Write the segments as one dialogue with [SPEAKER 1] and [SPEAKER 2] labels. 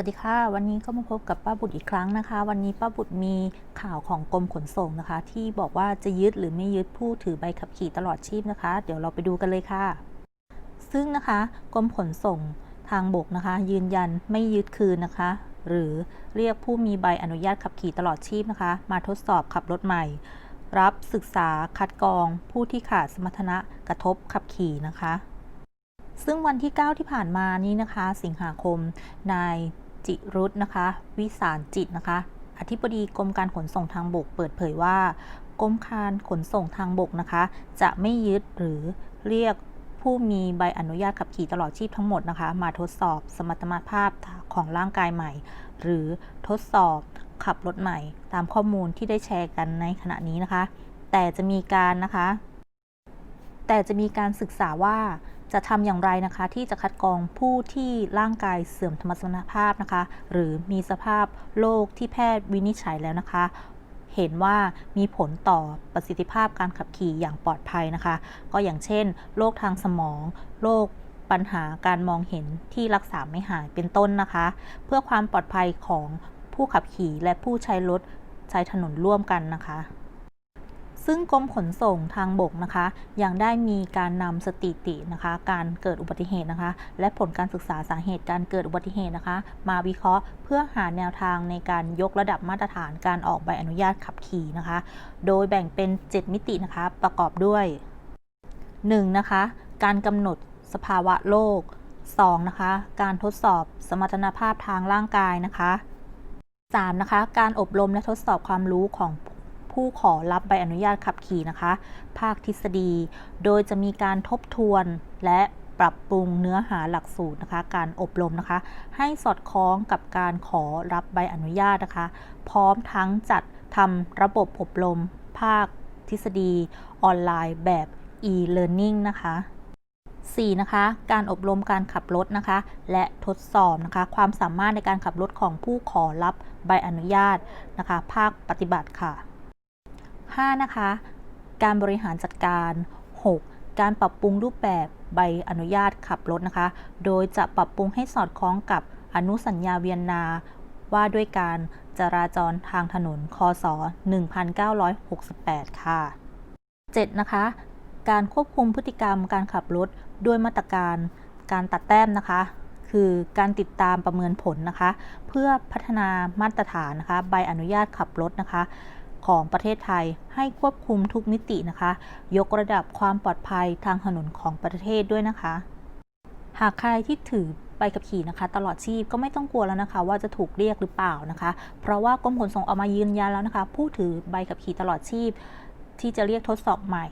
[SPEAKER 1] วัสดีค่ะ วันนี้ก็มาพบกับป้าบุตรอีกครั้งนะคะ วันนี้ป้าบุตรมีข่าวของกรมขนส่งนะคะ ที่บอกว่าจะยึดหรือไม่ยึดผู้ถือใบขับขี่ตลอดชีพนะคะ เดี๋ยวเราไปดูกันเลยค่ะ ซึ่งนะคะกรมขนส่งทางบกนะคะ ยืนยันไม่ยึดคืนนะคะ หรือเรียกผู้มีใบอนุญาตขับขี่ตลอดชีพนะคะ มาทดสอบขับรถใหม่ รับศึกษาคัดกรอง ผู้ที่ขาดสมรรถนะกระทบขับขี่นะคะซึ่งวันที่ 9 ที่ผ่านมานี้นะคะ สิงหาคม นาย จิรุธนะคะ วิสารจิตนะคะ อธิบดีกรมการขนส่งทางบกเปิดเผยว่ากรมการขนส่งทางบกนะคะ จะไม่ยึดหรือเรียกผู้มีใบอนุญาตขับขี่ตลอดชีพทั้งหมดนะคะ มาทดสอบสมรรถภาพของร่างกายใหม่ หรือทดสอบขับรถใหม่ ตามข้อมูลที่ได้แชร์กันในขณะนี้นะคะ แต่จะมีการนะคะ แต่จะมีการศึกษาว่าจะทำอย่างไรนะคะ ที่จะคัดกรองผู้ที่ร่างกายเสื่อมธรรมสมรรถภาพนะคะ หรือมีสภาพโรคที่แพทย์วินิจฉัยแล้วนะคะ เห็นว่ามีผลต่อประสิทธิภาพการขับขี่อย่างปลอดภัยนะคะ ก็อย่างเช่นโรคทางสมองโรคปัญหาการมองเห็นที่รักษาไม่หายเป็นต้นนะคะ เพื่อความปลอดภัยของผู้ขับขี่และผู้ใช้รถใช้ถนนร่วมกันนะคะ ซึ่งกรมขนส่งทางบกนะคะยังได้มีการนำสถิตินะคะ การเกิดอุบัติเหตุนะคะ และผลการศึกษาสาเหตุการเกิดอุบัติเหตุนะคะ มาวิเคราะห์เพื่อหาแนวทางในการยกระดับมาตรฐานการออกใบอนุญาตขับขี่นะคะ โดยแบ่งเป็น 7 มิตินะคะประกอบด้วย 1. นะคะ การกำหนดสภาวะโรค 2. นะคะ การทดสอบสมรรถนภาพทางร่างกายนะคะ 3. นะคะ การอบรมและทดสอบความรู้ของ ผู้ขอรับใบอนุญาตขับขี่นะคะ ภาคทฤษฎี โดยจะมีการทบทวนและปรับปรุงเนื้อหาหลักสูตรนะคะ การอบรมนะคะ ให้สอดคล้องกับการขอรับใบอนุญาตนะคะ พร้อมทั้งจัดทำระบบอบรม ภาคทฤษฎี ออนไลน์แบบ e-learning นะคะ 4. นะคะ การอบรมการขับรถนะคะ และทดสอบนะคะ ความสามารถในการขับรถของผู้ขอรับใบอนุญาตนะคะ ภาคปฏิบัติค่ะ 5. นะคะ การบริหารจัดการ 6. การปรับปรุงรูปแบบใบอนุญาตขับรถนะคะ โดยจะปรับปรุงให้สอดคล้องกับอนุสัญญาเวียนนา ว่าด้วยการจราจรทางถนน คศ 1968 ค่ะ 7. นะคะ การควบคุมพฤติกรรมการขับรถด้วยมาตรการการตัดแต้มนะคะ คือการติดตามประเมินผลนะคะ เพื่อพัฒนามาตรฐานนะคะ ใบอนุญาตขับรถนะคะ ของประเทศไทยให้ควบคุมทุกมิตินะคะ ยกระดับความปลอดภัยทางถนนของประเทศด้วยนะคะ หากใครที่ถือใบขับขี่นะคะ ตลอดชีพก็ไม่ต้องกลัวแล้วนะคะ ว่าจะถูกเรียกหรือเปล่านะคะ เพราะว่ากรมขนส่งออกมายืนยันแล้วนะคะ ผู้ถือใบขับขี่ตลอดชีพ ที่จะเรียกทดสอบใหม่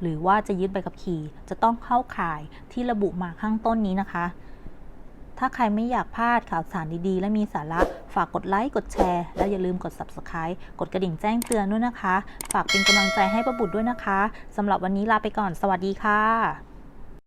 [SPEAKER 1] หรือว่าจะยึดใบขับขี่ จะต้องเข้าข่ายที่ระบุมาข้างต้นนี้นะคะ ถ้าใครไม่อยากพลาดข่าวสารดีๆ และมีสาระฝากกดไลค์กดแชร์และอย่าลืมกด Subscribe กดกระดิ่งแจ้งเตือนด้วยนะคะ ฝากเป็นกำลังใจให้ประบุตรด้วยนะคะสำหรับวันนี้ลาไปก่อนสวัสดีค่ะ